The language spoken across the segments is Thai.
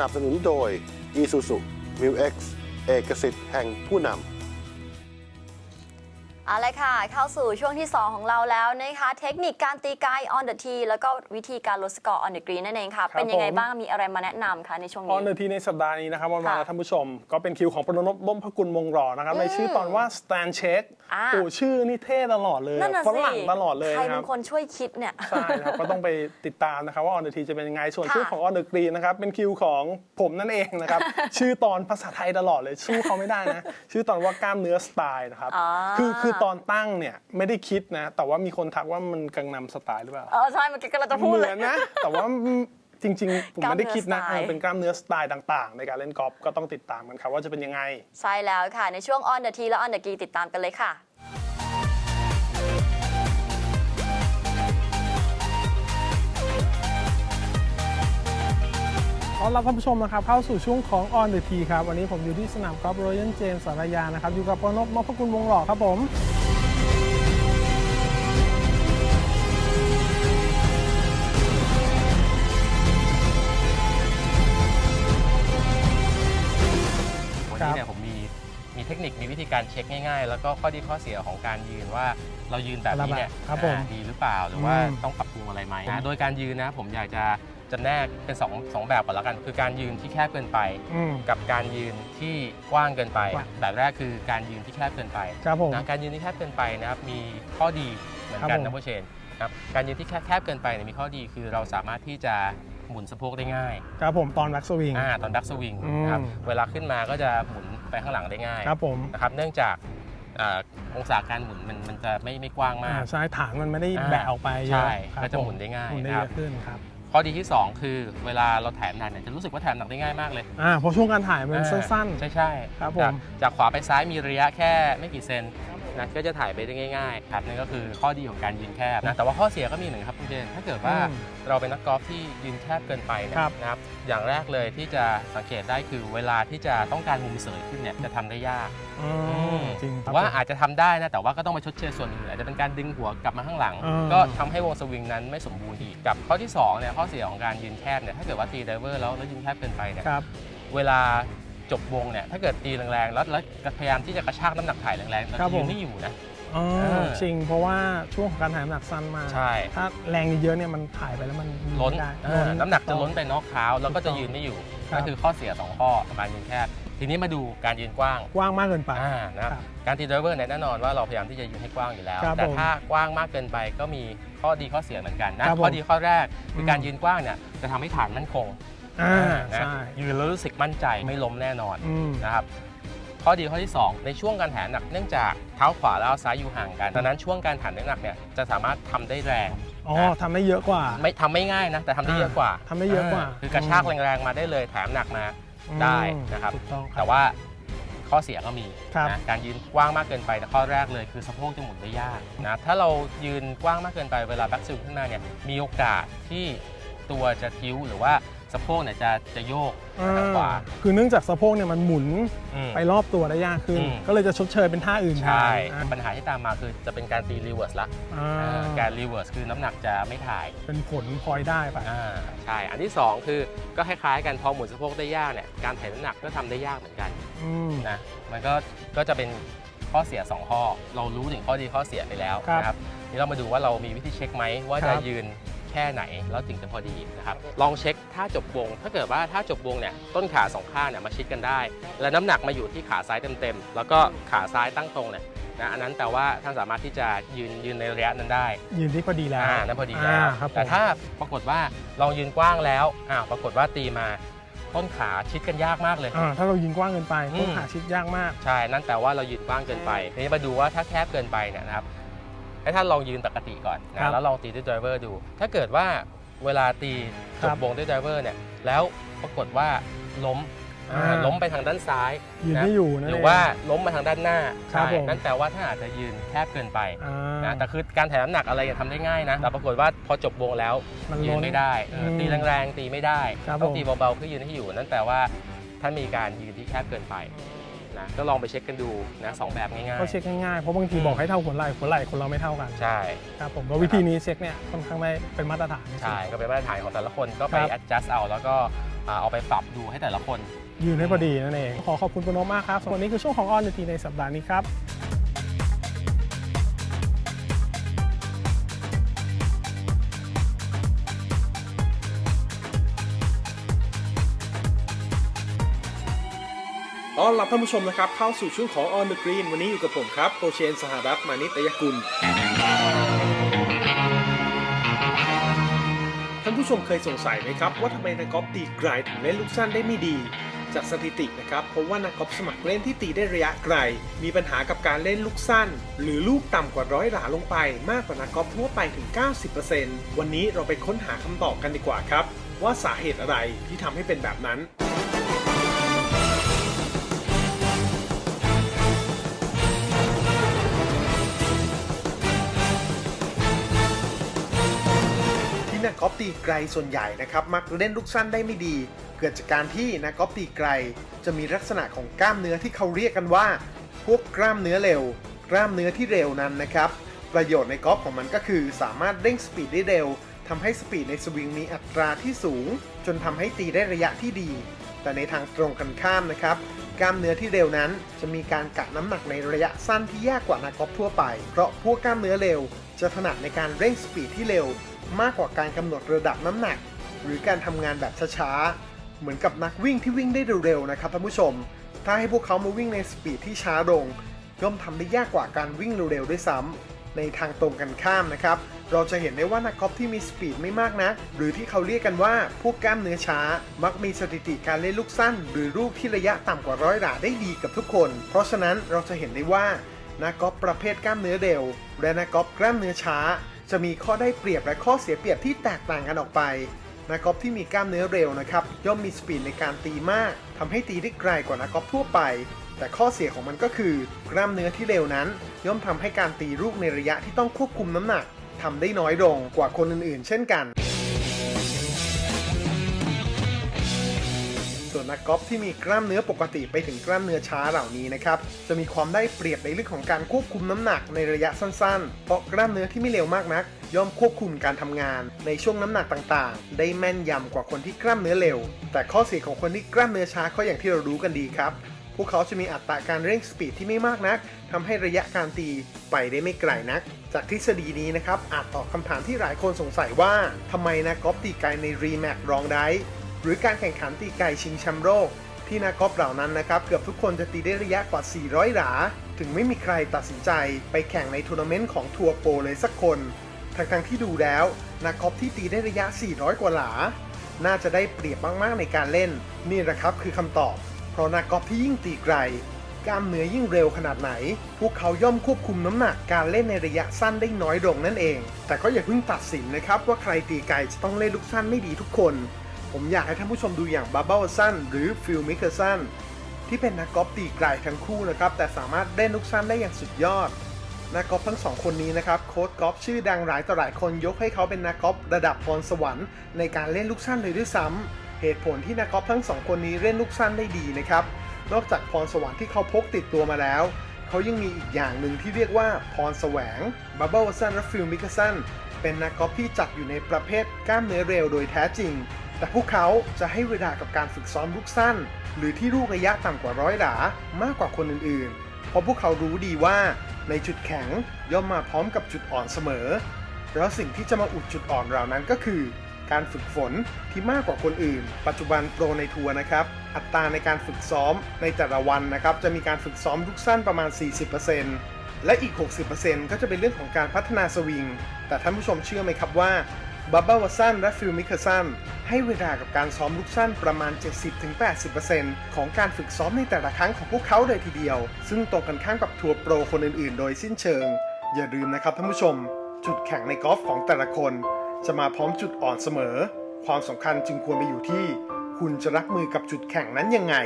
สนับสนุนโดย Isuzu Mu X เอกสิทธิ์แห่งผู้นำ เอาละค่ะ เข้าสู่ช่วงที่ 2 ของเราแล้วนะคะ เทคนิคการตีไกล on the tee แล้วก็วิธีการลดสกอร์ on the green นั่นเองค่ะครับเป็นยังไงผมบ้างมีอะไรมาแนะนำคะในช่วงอนี้อนเดอร์ทีในสัปดาห์นี้นะครับวันมาค่ะท่านผู้ชม ก็เป็นคิวของปรนพล้มพกุลวงหล่อนะครับในชื่อตอนว่า stand check อ่าโอ้ชื่อนี่เท่ตลอดเลยนั่นน่ะฝสิรั่งตลอดเลยใครนะคเป็รับนคนช่วยคิดเนี่ยใช่นะครับก็ต้องไปติดตามนะครับว่า on the tee จะเป็นยังไงส่วนค่ะชื่อของ on the green นะครับเป็นคิวของผมนั่นเองนะครับชื่อตอนภาษาไทยตลอดเลยสู้เขาไม่ได้นะชื่อตอนว่ากล้ามเนื้อสไตล์นะครับอ๋อคือคือตอนตั้งเนี่ยไม่ได้คิดนะ แต่ว่ามีคนทักว่ามันกังนำสไตล์หรือเปล่า เออใช่เมื่อกี้กำลังจะพูดเหเลมืย อนนะ แต่ว่าจริงๆ ผมไม่ได้คิดนะกล้ามเนื้อสไตล์ เออเป็นกล้ามเนื้อสไตล์ต่าง ๆ ในการเล่นกอล์ฟก็ต้องติดตามกันครับว่าจะเป็นยังไง ใช่แล้วค่ะ ในช่วง on the tee และ on the green ติดตามกันเลยค่ะ ต้อนรับท่านผู้ชมนะครับเข้าสู่ช่วงของ On the Tee ครับ วันนี้ผมอยู่ที่สนามกอล์ฟรอยัลเจมส์สารยานะครับ อยู่กับปนพนพกุลวงหล่อครับผม ช็คง่ายๆ แล้วก็ข้อดีข้อเสียของการยืนว่าเรายืนแบบนี้เนี่ยครับผมอ่าดีหรือเปล่าหรือว่าอืมต้องปรับปรุงอะไรไหมผมนะโดยการยืนนะผมอยากจะจำแนกเป็นสองสองแบบก่อนแล้วกัน คือการยืนที่แคบเกินไปอืมกับการยืนที่กว้างเกินไป กว้าง แบบแรกคือการยืนที่แคบเกินไป ครับผม นะการยืนที่แคบเกินไปนะครับมีข้อดีเหมือนกันครับผม นะพ่อเชนครับการยืนที่แคบแคบเกินไปเนี่ยมีข้อดีคือเราสามารถที่จะหมุนสะโพกได้ง่ายครับผมตอนแบ็กสวิง อ่าตอนดักสวิงอืมนะครับเวลาขึ้นมาก็จะหมุน ไปข้างหลังได้ง่ายครับผมนะครับเนื่องจากอ่าองศาการหมุนมันมันจะไม่ไม่กว้างอ่ามากใช่ฐานมันไม่ได้อ่าแบะออกไปเยอะใช่ครับก็จะผหมุนได้ง่ายหมุนได้นะคเยรับอะขึ้นครับข้อดีที่ 2 คือเวลาเราแถมหนักเนี่ยจะรู้สึกว่าแถมหนักได้ง่ายมากเลยอ่าเพราะช่วงการถ่ายมันสั้นใช่ใช่ครับผมจากจากขวาไปซ้ายมีระยะแค่ไม่กี่เซน นะก็จะถ่ายไปได้ง่ายๆครับนั่นก็คือข้อดีของการยืนแคบนะแต่ว่าข้อเสียก็มีหนึ่งครับคุณเจนถ้าเกิดว่าอืมเราเป็นนักกอล์ฟที่ยืนแคบเกินไปเนี่ยครับนะครับอย่างแรกเลยที่จะสังเกตได้คือเวลาที่จะต้องการมุมเสยขึ้นเนี่ยจะทำได้ยากๆอืมจริงครับว่าผมอาจจะทำได้นะแต่ว่าก็ต้องมาชดเชยส่วนอื่นอาจจะเป็นการดึงหัวกลับมาข้างหลังอ่าก็ทำให้วงสวิงนั้นไม่สมบูรณ์อีกกับข้อที่2เนี่ยข้อเสียของการยืนแคบเนี่ยถ้าเกิดว่าตีไดเวอร์แล้วแล้วยืนแคบเกินไปเนี่ยครับเวลา จบวงเนี่ยถ้าเกิดตีแรงๆแล้วแล้วพยายามที่จะกระชากน้ำหนักถ่ายแรงๆเราครับจะยืผมนไม่อยู่นะ อ๋อเออจริงเพราะว่าช่วงของการถ่ายน้ำหนักสั้นมากใช่ ถ้าแรงเยอะๆเนี่ยมันถ่ายไปแล้วมันล้นไม่ได้เออน้ำหนักจะล้นไปนอกเท้าแล้วก็จะยืนไม่อยู่ครับนั่นคือข้อเสียสองข้อของการยืนแคบทีนี้มาดูการยืนกว้าง กว้างมากเกินไป อ่านะครับครับการตีไดเวอร์เนี่ยแน่นอนว่าเราพยายามที่จะยืนให้กว้างอยู่แล้ว ครับแต่ผมถ้ากว้างมากเกินไปก็มีข้อดีข้อเสียเหมือนกันนะครับผมข้อดีข้อแรกคืออม การยืนกว้างเนี่ยจะทำให้ฐานมั่นคง อ่านะใช่ ยืนแล้วรู้สึกมั่นใจไม่ล้มแน่นอนอืม นะครับข้อดีข้อที่ 2 ในช่วงการแถหนักเนื่องจากเท้าขวาและเท้าซ้ายอยู่ห่างกันดังนั้นช่วงการถ่านน้ำหนักเนี่ยจะสามารถทำได้แรงอ๋อทำได้เยอะกว่า ไม่ทำไม่ง่ายนะแต่ทำได้เยอะกว่าทำได้เยอะกว่าคือกระชากแรงๆมาได้เลยแถมหนักมาอืมได้นะครับ ถูกต้องครับแต่ว่าข้อเสียก็มีครับ นะการยืนกว้างมากเกินไปแต่ข้อแรกเลยคือสะโพกจะหมุนได้ยากนะถ้าเรายืนกว้างมากเกินไปเวลาแบ็กซิลขึ้นมาเนี่ยมีโอกาสที่ตัวจะทิ้วหรือว่า สะโพกเนี่ยจะจะโยกทางขวาคือเนื่องจากสะโพกเนี่ยมันหมุนอืมไปรอบตัวได้ยากขึ้นอืมก็เลยจะชดเชยเป็นท่าอื่นแทนใช่อะปัญหาที่ตามมาคือจะเป็นการตีรีเวิร์สละอ่าอ่าการรีเวิร์สคือน้ำหนักจะไม่ถ่าย เป็นผลพลอยได้ไปอ่าใช่ อันที่ 2 คือก็คล้ายๆกันพอหมุนสะโพกได้ยากเนี่ยการถ่ายน้ำหนักก็ทำได้ยากเหมือนกันอืมนะมันก็ก็จะเป็นข้อเสีย 2 ข้อ เรารู้ถึงข้อดีข้อเสียไปแล้วครับนะครับนี่เรามาดูว่าเรามีวิธีเช็คไหมว่าครัจะบยืน แค่ไหน แล้วถึงจะพอดีนะครับลองเช็คท่าจบวง ถ้าเกิดว่าท่าจบวงเนี่ยต้นขาสองข้างเนี่ยมาชิดกันได้ และน้ำหนักมาอยู่ที่ขาซ้ายเต็มๆแล้วก็ขาซ้ายตั้งตรงเนี่ยนะอันนั้นแปลว่าท่านสามารถที่จะยืนยืนในระยะนั้นได้ ยืนที่พอดีแล้วอ่านั่นพอดีแล้วาครับผมแต่ถ้าปรากฏว่าเรายืนกว้างแล้วอ้าวปรากฏว่าตีมาต้นขาชิดกันยากมากเลยอ่าถ้าเรายืนกว้างเกินไปอืมต้นขาชิดยากมาก ใช่ นั่นแปลว่าเรายืนกว้างเกินไปทีนี้มาดูว่าถ้าแคบเกินไปเนี่ยนะครับ ให้ท่านลองยืนปกติก่อนครันะบแล้วลองตีด้วยไดรเวอร์ดู ถ้าเกิดว่าเวลาตีคจรับบวงด้วยไดรเวอร์เนี่ยแล้วปรากฏว่าล้มอ่า อ่าล้มไปทางด้านซ้ายยืนนะไม่อยู่นั่นหเงรือว่าล้มมาทางด้านหน้าครับใช่ผม นั่นแปลว่าท่านอาจจะยืนแคบเกินไปอ่า นะแต่คือการถ่ายน้ำหนักอะไรอย่าทำได้ง่ายนะแต่ปรากฏว่าพอจบวงแล้ว มันยืล้นน ไม่ได้เอออมตีแรงๆตีไม่ได้ครับต้องผม ตีเบาๆเพื่อยืนให้อยู่ นั่นแปลว่าท่านมีการยืนที่แคบเกินไป นะก็ลองไปเช็คกันดูนะสองแบบง่ายก็เช็คง่ายๆเพราะบางทีอืมบอกให้เท่าหัวไหล่หัวไหล่คนเราไม่เท่ากันๆใช่ ครับผมว่าวิธีนี้เช็คเนี่ยค่อนข้างไม่เป็นมาตรฐานใช่ก็เป็นมาตรฐานของแต่ละคนก็ไป ครับ adjust เอาแล้วก็อ่าเอาไปปรับดูให้แต่ละคน ยืนให้พอดีนั่นเอง ขอขอบคุณคุณนกมากครับส่วนวันนี้คือช่วงของออนทีในสัปดาห์นี้ครับ ต้อนรับท่านผู้ชมนะครับเข้าสู่ช่วงของ On the Green วันนี้อยู่กับผมครับโปรเชนสหรัฐมานิตยกุล ท่านผู้ชมเคยสงสัยไหมครับว่าทำไมนักกอล์ฟตีไกลถึงเล่นลูกสั้นได้ไม่ดี จากสถิตินะครับพบว่านักกอล์ฟสมัครเล่นที่ตีได้ระยะไกล มีปัญหากับการเล่นลูกสั้น หรือลูกต่ำกว่าร้อยหลาลงไป มากกว่านักกอล์ฟทั่วไปถึง 90%วันนี้เราไปค้นหาคำตอบกันดีกว่าครับว่าสาเหตุอะไรที่ทำให้เป็นแบบนั้น ที่นักกอล์ฟตีไกลส่วนใหญ่นะครับมักเล่นลูกสั้นได้ไม่ดี เกิดจากการที่นักกอล์ฟตีไกล จะมีลักษณะของกล้ามเนื้อที่เขาเรียกกันว่า พวกกล้ามเนื้อเร็ว กล้ามเนื้อที่เร็วนั้นนะครับประโยชน์ในกอล์ฟของมันก็คือ สามารถเร่งสปีดได้เร็วทำให้สปีดในสวิงมีอัตราที่สูง จนทำให้ตีได้ระยะที่ดี แต่ในทางตรงกันข้ามนะครับกล้ามเนื้อที่เร็วนั้นจะมีการกะน้ำหนักในระยะสั้นที่ยากกว่านักกอล์ฟทั่วไป เพราะพวกกล้ามเนื้อเร็ว จะถนัดในการเร่งสปีดที่เร็ว มากกว่าการกำหนดระดับน้ำหนัก หรือการทำงานแบบช้าๆ เหมือนกับนักวิ่งที่วิ่งได้เร็วๆนะครับท่านผู้ชม ถ้าให้พวกเขามาวิ่งในสปีดที่ช้าลงย่อมทำได้ยากกว่าการวิ่งเร็วๆด้วยซ้ำในทางตรงกันข้ามนะครับ เราจะเห็นได้ว่านักกอล์ฟที่มีสปีดไม่มากนะหรือที่เขาเรียกกันว่าพวกกล้ามเนื้อช้า มักมีสถิติการเล่นลูกสั้น หรือลูกที่ระยะต่ำกว่าร้อยหลาได้ดีกับทุกคน เพราะฉะนั้นเราจะเห็นได้ว่านักกอล์ฟประเภทกล้ามเนื้อเร็ว และนักกอล์ฟกล้ามเนื้อช้า จะมีข้อได้เปรียบและข้อเสียเปรียบที่แตกต่างกันออกไปนักกอล์ฟที่มีกล้ามเนื้อเร็วนะครับย่อมมีสปีดในการตีมากทำให้ตีได้ไกลกว่านักกอล์ฟทั่วไป แต่ข้อเสียของมันก็คือกล้ามเนื้อที่เร็วนั้น ย่อมทำให้การตีลูกในระยะที่ต้องควบคุมน้ำหนักทำได้น้อยลงกว่าคนอื่นๆ เช่นกัน นักกอล์ฟที่มีกล้ามเนื้อปกติไปถึงกล้ามเนื้อช้าเหล่านี้นะครับ จะมีความได้เปรียบในเรื่องของการควบคุมน้ำหนักในระยะสั้นๆ เพราะกล้ามเนื้อที่ไม่เร็วมากนัก ย่อมควบคุมการทำงาน ในช่วงน้ำหนักต่างๆ ได้แม่นยำกว่าคนที่กล้ามเนื้อเร็ว แต่ข้อเสียของคนที่กล้ามเนื้อช้าก็อย่างที่เรารู้กันดีครับพวกเขาจะมีอัตราการเร่งสปีดที่ไม่มากนักทำให้ระยะการตีไปได้ไม่ไกลนัก จากทฤษฎีนี้นะครับอาจตอบคำถามที่หลายคนสงสัยว่าทำไมนักกอล์ฟตีไกลในรีแมตรองได้ หรือการแข่งขันตีไกลชิงแชมป์โลกที่นักกอล์ฟเหล่านั้นนะครับเกือบทุกคนจะตีได้ระยะกว่า 400 หลา ถึงไม่มีใครตัดสินใจไปแข่งในทัวร์นาเมนต์ของทัวร์โปรเลยสักคน ทั้งๆที่ดูแล้วนักกอล์ฟที่ตีได้ระยะ 400 กว่าหลา น่าจะได้เปรียบมากๆในการเล่น นี่แหละครับคือคำตอบ เพราะนักกอล์ฟที่ยิ่งตีไกลกล้ามเนื้อยิ่งเร็วขนาดไหน พวกเขาย่อมควบคุมน้ำหนักการเล่นในระยะสั้นได้น้อยลงนั่นเอง แต่ก็อย่าเพิ่งตัดสินนะครับว่าใครตีไกลจะต้องเล่นลูกสั้นไม่ดีทุกคน ผมอยากให้ท่านผู้ชมดูอย่างบับเบิลสันหรือฟิลมิเคอร์สันที่เป็นนักกอล์ฟตีไกลทั้งคู่นะครับ แต่สามารถเล่นลูกสั้นได้อย่างสุดยอด นักกอล์ฟทั้งสองคนนี้นะครับโค้ชกอล์ฟชื่อดังหลายต่อหลายคนยกให้เขาเป็นนักกอล์ฟระดับพรสวรรค์ในการเล่นลูกสั้นเลยด้วยซ้ำเหตุผลที่นักกอล์ฟทั้งสองคนนี้เล่นลูกสั้นได้ดีนะครับนอกจากพรสวรรค์ที่เขาพกติดตัวมาแล้วเขายังมีอีกอย่างหนึ่งที่เรียกว่าพรแสวงบับเบิลสันและฟิลมิกสันเป็นนักกอล์ฟที่จัดอยู่ในประเภทกล้ามเนื้อเร็วโดยแท้จริง แต่พวกเขาจะให้เวลากับการฝึกซ้อมลูกสั้น หรือที่ลูกระยะต่ำกว่าร้อยหลามากกว่าคนอื่นๆ เพราะพวกเขารู้ดีว่าในจุดแข็งย่อมมาพร้อมกับจุดอ่อนเสมอ แล้วสิ่งที่จะมาอุดจุดอ่อนเหล่านั้นก็คือ การฝึกฝนที่มากกว่าคนอื่น ปัจจุบันโปรในทัวร์นะครับ อัตราในการฝึกซ้อมในแต่ละวันนะครับ จะมีการฝึกซ้อมลูกสั้นประมาณ 40%และอีก 60%ก็จะเป็นเรื่องของการพัฒนาสวิง แต่ท่านผู้ชมเชื่อไหมครับว่า บับเบิลวัสันและฟิลมิเคอร์สันให้เวลากับการซ้อมลูกสั้นประมาณ 70-80%ของการฝึกซ้อมในแต่ละครั้งของพวกเขาเลยทีเดียว ซึ่งตรงกันข้ามกับทัวร์โปรคนอื่นๆ โดยสิ้นเชิง อย่าลืมนะครับท่านผู้ชม จุดแข็งในกอล์ฟของแต่ละคน จะมาพร้อมจุดอ่อนเสมอ ความสำคัญจึงควรไปอยู่ที่ คุณจะรับมือกับจุดแข็งนั้นยังไง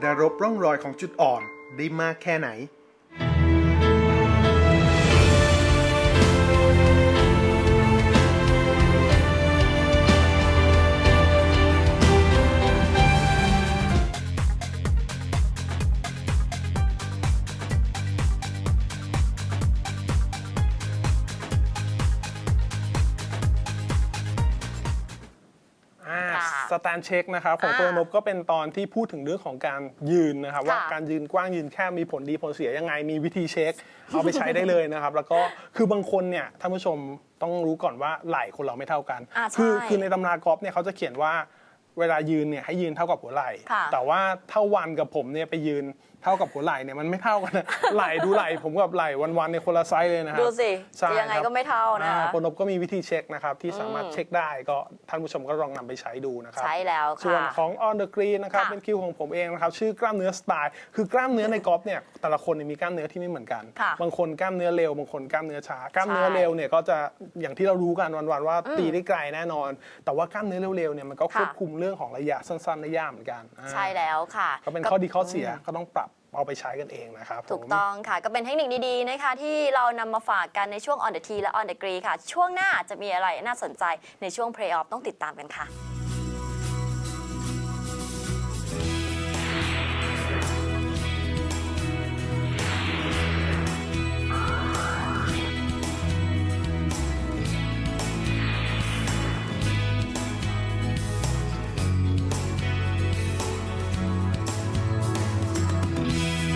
และรบร่องรอยของจุดอ่อนได้มากแค่ไหน แตนเช็คนะครับของอ่าโปรนบก็เป็นตอนที่พูดถึงเรื่องของการยืนนะครับค่ะว่าการยืนกว้างยืนแคบมีผลดีผลเสียยังไงมีวิธีเช็ค เอาไปใช้ได้เลยนะครับ แล้วก็คือบางคนเนี่ยท่านผู้ชมต้องรู้ก่อนว่าไหล่คนเราไม่เท่ากันอ่าใช่คืคือในตำรากอล์ฟเนี่ยเขาจะเขียนว่า เวลายืนเนี่ยให้ยืนเท่ากับหัวไหล่ ค่ะแต่ว่าถ้าวันกับผมเนี่ยไปยืนเท่ากับหัวไหล่เนี่ยมันไม่เท่ากันนะ ไหล่ดูไหล่ผมกับไหล่วันๆในยคนละไซส์เลยนะครับดูสิใช่จะยังไงครับก็ไม่เท่านะคะอ่โปรนบก็มีวิธีเช็คนะครับ ที่สามารถอืมเช็คได้ก็ท่านผู้ชมก็ลองนำไปใช้ดูนะครับ ใช้แล้วค่ะส่วนของ on the green นะครับ ค่ะเป็นคิวของผมเองนะครับ ชื่อกล้ามเนื้อสไตล์ คือกล้ามเนื้อในกอล์ฟเนี่ยแต่ละคนเนี่ยมีกล้ามเนื้อที่ไม่เหมือนกัน ค่ะบางคนกล้ามเนื้อเร็ว บางคนกล้ามเนื้อช้ากล้ามเนื้อใช่เร็วเนี่ยก็จะอย่างที่เรารู้กันวันๆว่าตีได้ไกลแน่นอน แต่ว่ากล้ามเนื้อเร็วๆเนี่ยมันก็ควบค่ะคุมเรื่องของระยะสั้นๆได้ยากเหมือนกันอ่าใช่แล้วค่ะ ก็เป็นข้อดีข้อเสียก็ต้องปรับเอาไปใช้กันเองนะครับ ถูกผมต้องค่ะ ก็เป็นเทคนิคดีๆนะคะ ที่เรานำมาฝากกันในช่วง on the tee และ on the green ค่ะ ช่วงหน้าจะมีอะไรน่าสนใจในช่วง play off ต้องติดตามกันค่ะ